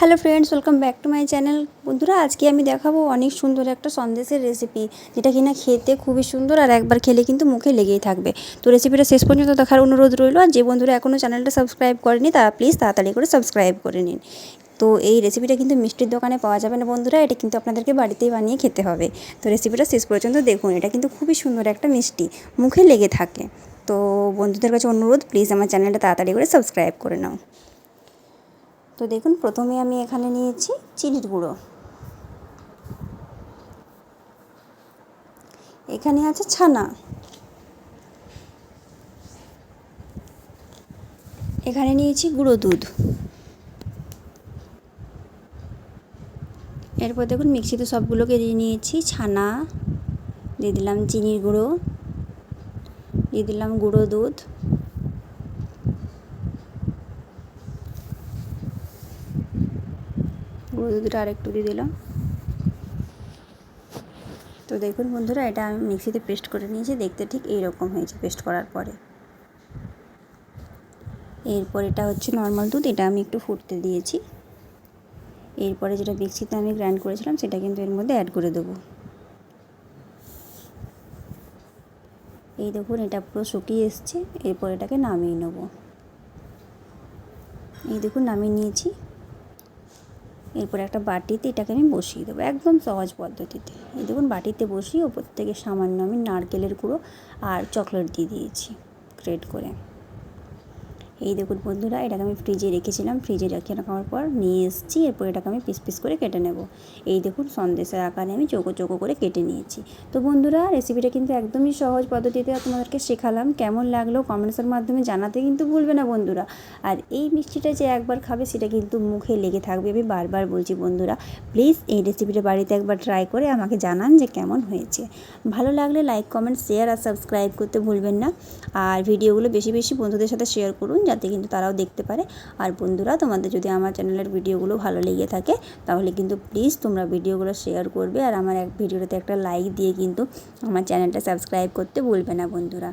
Hello friends welcome back to my channel বন্ধুরা, আজকে আমি দেখাবো অনেক সুন্দর একটা সন্দেশের রেসিপি যেটা কিনা খেতে খুবই সুন্দর আর একবার খেলে কিন্তু মুখে লেগেই থাকবে। তো রেসিপিটা শেষ পর্যন্ত দেখার অনুরোধ রইল আর যে বন্ধুরা এখনও চ্যানেলটা সাবস্ক্রাইব করেনি, তারা প্লিজ তাড়াতাড়ি করে সাবস্ক্রাইব করে নিন। তো এই রেসিপিটা কিন্তু মিষ্টির দোকানে পাওয়া যাবে না বন্ধুরা, এটা কিন্তু আপনাদেরকে বাড়িতেই বানিয়ে খেতে হবে। তো রেসিপিটা শেষ পর্যন্ত দেখুন, এটা কিন্তু খুবই সুন্দর একটা মিষ্টি, মুখে লেগে থাকে। তো বন্ধুদের কাছে অনুরোধ প্লিজ আমার চ্যানেলটা তাড়াতাড়ি করে সাবস্ক্রাইব করে নাও। তো দেখুন, প্রথমে আমি এখানে নিয়েছি চিনির গুঁড়ো। এখানে আছে ছানা। এখানে নিয়েছি গুঁড়ো দুধ। এরপর দেখুন, মিক্সিতে সবগুলোকে দিয়ে নিয়েছি ছানা, দিয়ে দিলাম চিনির গুঁড়ো, দিয়ে দিলাম গুঁড়ো দুধ। গুঁড়ো দুধটা আরেকটু দিয়ে দিলাম। তো দেখুন বন্ধুরা, এটা আমি মিক্সিতে পেস্ট করে নিয়েছি, দেখতে ঠিক এইরকম হয়েছে পেস্ট করার পরে। এরপর এটা হচ্ছে নর্মাল দুধ, এটা আমি একটু ফুটতে দিয়েছি। এরপরে যেটা মিক্সিতে আমি গ্রাইন্ড করেছিলাম, সেটা কিন্তু এর মধ্যে অ্যাড করে দেবো। এই দেখুন, এটা পুরো শুকিয়ে এসছে, এরপর এটাকে নামিয়ে নেব। এই দেখুন, নামিয়ে নিয়েছি। এরপর একটা বাটিতে এটাকে আমি বসিয়ে দেবো, একদম সহজ পদ্ধতিতে। এই দেখুন, বাটিতে বসিয়ে ওপর থেকে সামান্য আমি নারকেলের গুঁড়ো আর চকলেট দিয়ে দিয়েছি, গ্রেট করে। এই দেখুন বন্ধুরা, এটাকে আমি ফ্রিজে রেখেছিলাম। ফ্রিজে রেখে রাখার পর নিয়ে এসেছি, এরপর এটাকে আমি পিস পিস করে কেটে নেব। এই দেখুন, সন্দেশের আকারে আমি চৌকো চোখো করে কেটে নিয়েছি। তো বন্ধুরা রেসিপিটা কিন্তু একদমই সহজ পদ্ধতিতে তোমাদেরকে শেখালাম। কেমন লাগল কমেন্টসের মাধ্যমে জানাতে কিন্তু ভুলবে না বন্ধুরা। আর এই মিষ্টিটা যে একবার খাবে, সেটা কিন্তু মুখে লেগে থাকবে। আমি বারবার বলছি বন্ধুরা প্লিজ এই রেসিপিটা বাড়িতে একবার ট্রাই করে আমাকে জানান যে কেমন হয়েছে। ভালো লাগলে লাইক কমেন্ট শেয়ার আর সাবস্ক্রাইব করতে ভুলবেন না। আর ভিডিওগুলো বেশি বেশি বন্ধুদের সাথে শেয়ার করুন যাতে কিন্তু তারাও দেখতে পারে। আর বন্ধুরা, তোমাদের যদি আমার চ্যানেলের ভিডিওগুলো ভালো লেগে থাকে, তাহলে কিন্তু প্লিজ তোমরা ভিডিওগুলো শেয়ার করবে। আর আমার এক ভিডিওটাতে একটা লাইক দিয়ে কিন্তু আমার চ্যানেলটা সাবস্ক্রাইব করতে ভুলবে না বন্ধুরা।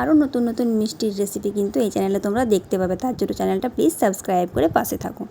আরও নতুন নতুন মিষ্টির রেসিপি কিন্তু এই চ্যানেলে তোমরা দেখতে পাবে। তার জন্য চ্যানেলটা প্লিজ সাবস্ক্রাইব করে পাশে থাকো।